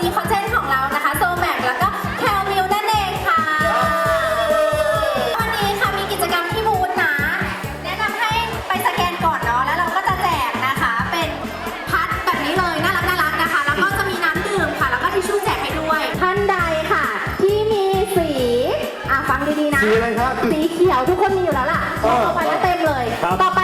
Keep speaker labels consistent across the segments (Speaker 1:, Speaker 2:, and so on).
Speaker 1: ดีคอ
Speaker 2: นเทนต์ของเรานะ
Speaker 1: คะ
Speaker 2: โซแม็กแล้วก็แคลมิวนั่นเองค่ะ วันนี้ค่ะมีกิจ
Speaker 1: กรรมที่บูธนะ แนะนำให้ไปสแกนก่อนเนาะ
Speaker 2: แล้วเราก็
Speaker 1: จะแจกนะคะ
Speaker 2: เป็นพัดแบบนี้เลย น่ารักน่ารักนะคะ แล้วก็จะมีน้ำดื่มค่ะ แล้วก็ทิชชู่แจกให้ด้วย ท่านใดค่ะ ที่มีสีอะฟังดีๆนะ สีอะไรครับ สีเขียวทุกคนมีอยู่แล้วล่ะเออ ลงไปแล้วเต็มเล
Speaker 1: ยต่อไป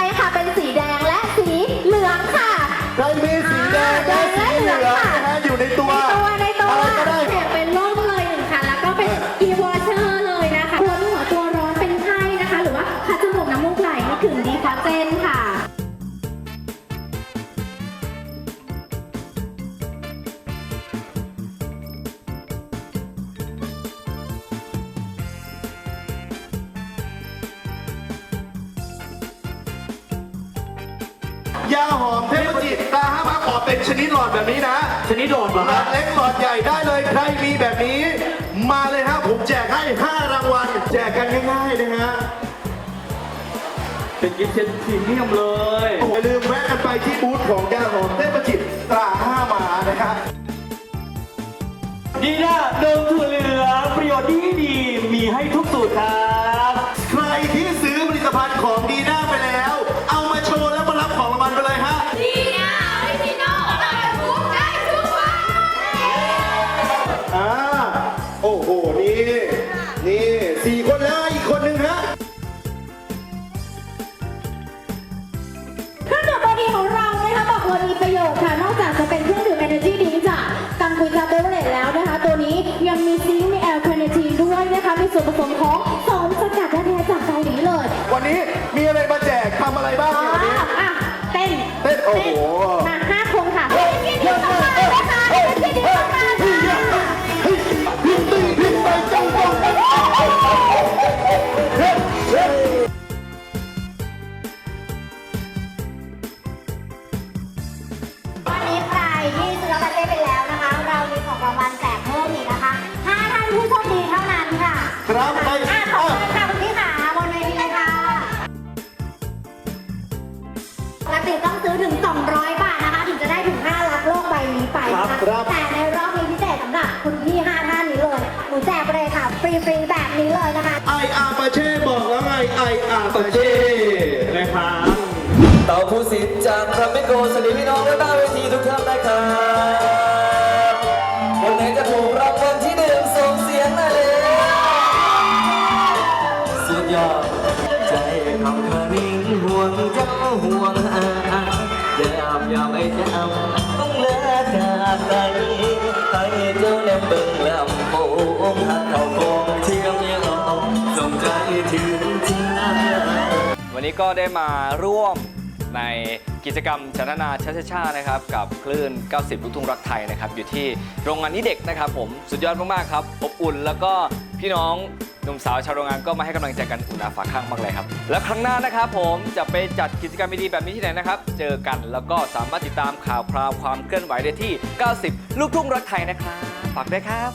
Speaker 1: ยาหอมเทพจิตตาห้ามาขอเป็นชนิดหลอดแบบนี้นะ
Speaker 3: ชนิดโดดเหรอ
Speaker 1: หล
Speaker 3: ค
Speaker 1: อ
Speaker 3: รับ
Speaker 1: ดเล็กหลอดใหญ่ได้เลยใครมีแบบนี้ มาเลยฮะผมแจกให้ 5 รางวัล แจกกันง่ายๆนะฮะ
Speaker 3: เป็นกิฟต์เซตพรีเมียมเลย
Speaker 1: อย่าลืมแวะกันไปที่บูธของยาหอมเทพจิตตราห้ามานะครับ
Speaker 3: ดีนะนมถั่วเหลือ
Speaker 1: เบเวอ
Speaker 2: เรตแล้วนะคะ ตัวนี้ยังมีซิงค์มีแอลคาเนทีนด้วยนะคะ มีส่วนผสมของสารสกัดแท้ๆจากเกาหลีเลย
Speaker 1: วันนี้มีอะไรมาแจกทำอะไรบ้างเนี่ย
Speaker 2: ติ
Speaker 1: ต้อ
Speaker 2: งซื้อถึง 200 บาทนะคะ ถึงจะได้ถึง5ลักโลกใบนี้ไปนะคะ
Speaker 1: ครับ
Speaker 2: แต่ในรอบนี้พิเศษสำหรับคุณพี่5ท่านนี้เลยหนูแจกไปเลยค่ะ ฟรีๆแบบนี้เลยนะคะ
Speaker 1: ไออาปาเช่บอกแล้วไงไออาปาเช่
Speaker 3: นะครับ
Speaker 4: เต่าภูสิทธิ์จากพระเมโกสวัสดีพี่น้องและหน้าเวทีทุกท่านนะครับ งเจ้าห่วงอาเดิมยาไอ้เจ้าต้องเลิกจากไปให้เจ้าแนมเบิ่งลำโพงหาเขาโกงเทียมยังส่งใจถึงเจ้า
Speaker 5: วันนี้ก็ได้มาร่วมในกิจกรรมชันนาชาชาชานะครับกับคลื่น 90 ลูกทุ่งรักไทยนะครับอยู่ที่โรงงานนี้เด็กนะครับผมสุดยอดมากๆครับอบอุ่นแล้วก็พี่น้อง หนุ่มสาวชาวโรงงานก็มาให้กำลังใจกันอุณาฝาข้างมากเลยครับ แล้วครั้งหน้านะครับผมจะไปจัดกิจกรรมดีๆแบบนี้ที่ไหนนะครับ เจอกันแล้วก็สามารถติดตามข่าวคราวความเคลื่อนไหวได้ที่ 90 ลูกทุ่งรักไทยนะครับฝากด้วยครับ